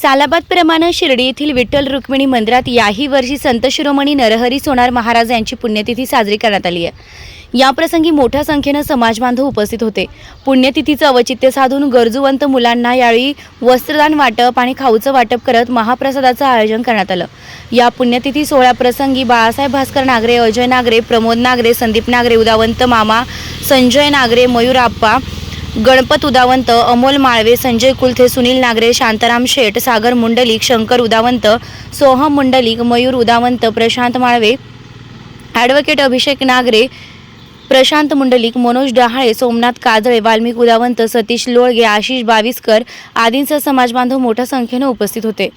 सालाबादप्रमाणे शिर्डी येथील विठ्ठल रुक्मिणी मंदिरात याही वर्षी संत शिरोमणी नरहरी सोनार महाराज यांची पुण्यतिथी साजरी करण्यात आली आहे. याप्रसंगी मोठ्या संख्येनं समाजबांधव उपस्थित होते. पुण्यतिथीचं औचित्य साधून गरजूवंत मुलांना यावेळी वस्त्रदान वाटप आणि खाऊचं वाटप करत महाप्रसादाचं आयोजन करण्यात आलं. या पुण्यतिथी सोहळ्याप्रसंगी बाळासाहेब भास्कर नागरे अजय नागरे प्रमोद नागरे संदीप नागरे उदावंत मामा संजय नागरे मयूर आप्पा गणपत उदावंत अमोल माळवे संजय कुलथे सुनील नागरे शांताराम शेठ सागर मुंडलिक शंकर उदावंत सोहम मुंडलिक मयूर उदावंत प्रशांत माळवे ॲडव्होकेट अभिषेक नागरे प्रशांत मुंडलिक मनोज डहाळे सोमनाथ काजळे वाल्मिक उदावंत सतीश लोळगे आशिष बाविस्कर आदींसह समाजबांधव मोठ्या संख्येनं उपस्थित होते.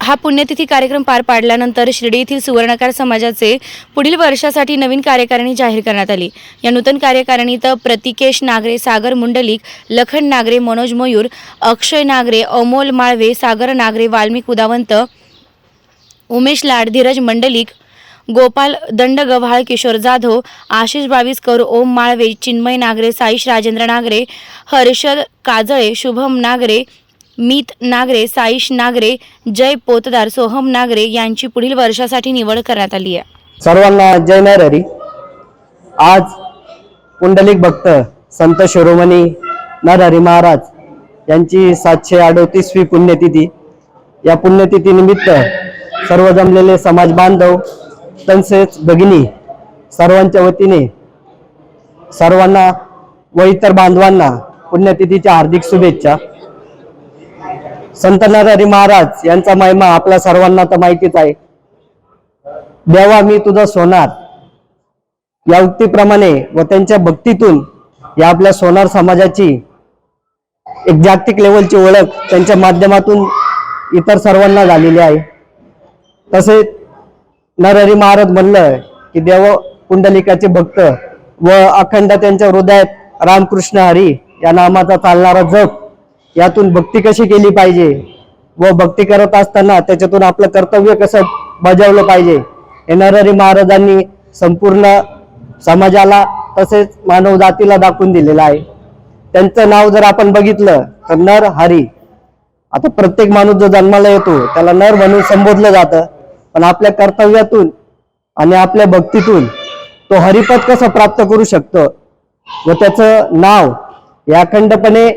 हा पुण्यतिथी कार्यक्रम पार पाडल्यानंतर शिर्डी येथील सुवर्णकार समाजाचे पुढील वर्षासाठी नवीन कार्यकारिणी जाहीर करण्यात आली. या नूतन कार्यकारिणीत प्रतिकेश नागरे सागर मुंडलिक लखन नागरे मनोज मयूर अक्षय नागरे अमोल माळवे सागर नागरे वाल्मिक उदावंत उमेश लाड धीरज मंडलिक गोपाल दंडगव्हाळ किशोर जाधव आशिष बाविस्कर ओम माळवे चिन्मय नागरे साईश राजेंद्र नागरे हर्षद काजळे शुभम नागरे मीत नागरे साईश नागरे जय पोतदार सोहम नागरे यांची पुढील वर्षासाठी निवड करण्यात आली आहे. सर्वांना जय नरहरी आज पुंडलिक भक्त संत शिरोमणी नरहरी महाराज यांची सातशे अडोतीसवी पुण्यतिथी. या पुण्यतिथी निमित्त सर्व जमलेले समाज बांधव तसेच भगिनी सर्वांच्या वतीने सर्वांना व इतर बांधवांना पुण्यतिथीच्या हार्दिक शुभेच्छा. संत नरहरी महाराज यांचा महिमा आपल्या सर्वांना तर माहितीच आहे. देवा मी तुझा सोनार. या उक्तीप्रमाणे व त्यांच्या भक्तीतून या आपल्या सोनार समाजाची एक जागतिक लेवलची ओळख त्यांच्या माध्यमातून इतर सर्वांना झालेली आहे. तसेच नरहरी महाराज म्हणलं की देव पुंडलिकाचे भक्त व अखंड त्यांच्या हृदयात रामकृष्ण हरी या नामाचा चालणारा जप यातून भक्ती कशी केली पाहिजे? व भक्ती करत असताना त्याच्यातून आपलं कर्तव्य कसं बजावलं पाहिजे? हे नरहरी महाराजांनी संपूर्ण समाजाला तसेच मानव जातीला दाखवून दिलेलं आहे. त्यांचं नाव जर आपण बघितलं तर नर हरी. आता प्रत्येक माणूस जो जन्माला येतो त्याला नर म्हणून संबोधलं जातं. पण आपल्या कर्तव्यातून आणि आपल्या भक्तीतून तो हरिपद कसं प्राप्त करू शकतो? व त्याचं नाव या अखंडपणे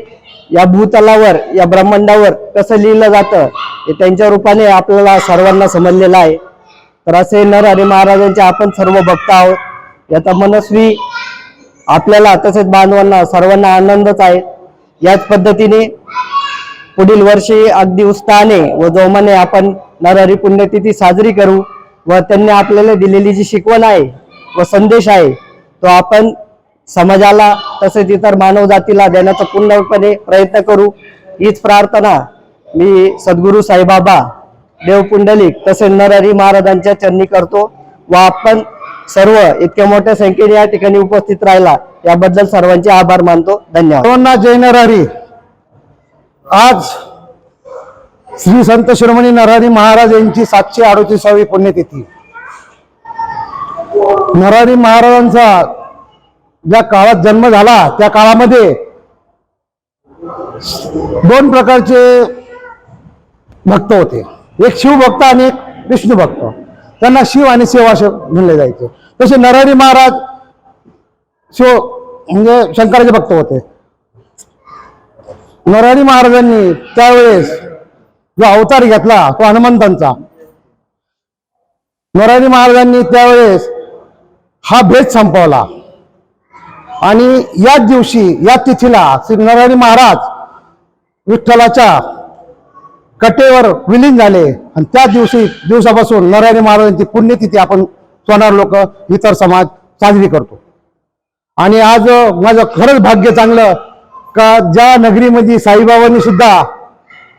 या भूतलावर या ब्रह्मांडावर कसं लिहिलं जातं हे त्यांच्या रूपाने आपल्याला सर्वांना समजलेलं आहे. तर असे नर आणि महाराजांचे आपण सर्व भक्त आहोत. याचा मनस्वी आपल्याला तसेच बांधवांना सर्वांना आनंदच आहे. याच पद्धतीने पुढील वर्षी अगदी उत्साहाने व जोमाने आपण नरहरी पुण्यतिथी साजरी करू व त्यांनी आपल्याला दिलेली जी शिकवण आहे व संदेश आहे तो आपण समाजाला तसेच इतर मानवजातीला देण्याचा पूर्णपणे प्रयत्न करू. हीच प्रार्थना मी सद्गुरू साईबाबा देवपुंडलिक तसेच नरहरी महाराजांच्या चरणी करतो व आपण सर्व इतक्या मोठ्या संख्येने या ठिकाणी उपस्थित राहिला. याबद्दल सर्वांचे आभार मानतो. धन्यवाद. सर्वांना जय नरहरी. आज श्री संत शिरोमणी नरहरी महाराज यांची सातशे अडोतीसावी पुण्यतिथी. नरहरी महाराजांचा ज्या काळात जन्म झाला त्या काळामध्ये दोन प्रकारचे भक्त होते. एक शिवभक्त आणि एक विष्णू भक्त. त्यांना शिव आणि शिव म्हणले जायचे. तसे नरहरी महाराज शिव म्हणजे शंकराचे भक्त होते. नरहरी महाराजांनी त्यावेळेस जो अवतार घेतला तो हनुमंतांचा. नरहरी महाराजांनी त्यावेळेस हा भेद संपवला. आणि याच दिवशी या तिथीला श्री नरहरी महाराज विठ्ठलाच्या कटेवर विलीन झाले. आणि त्या दिवशी दिवसापासून नरहरी महाराजांची पुण्यतिथी आपण सोनार लोक इतर समाज साजरी करतो. आणि आज माझं खरंच भाग्य चांगलं का ज्या नगरीमध्ये साईबाबांनी सुद्धा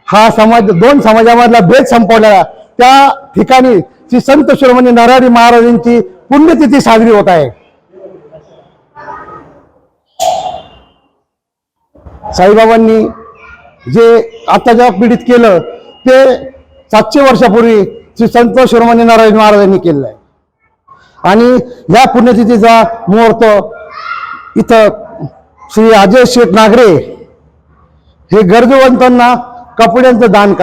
हा समाज दोन समाजामधला भेद संपवला त्या ठिकाणी श्री संत शिरोमणी नरहरी महाराजांची पुण्यतिथी साजरी होत आहे. साईबाबांनी जे आत्ताच्या पिढीत केलं ते सातशे वर्षापूर्वी श्री संत शिरोमणी नारायण महाराजांनी केलेलं आहे. आणि या पुण्यतिथीचा मुहूर्त इथं श्री अजय शेठ नागरे हे गरजवंतांना कपड्यांचं दान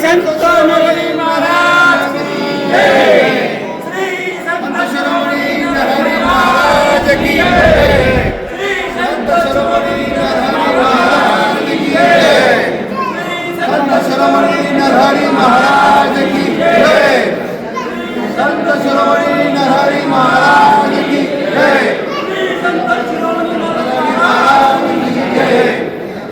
સંતો મુરલી મહારાજ કી જય. શ્રી સંત શ્રોણી હરિ મહારાજ કી જય.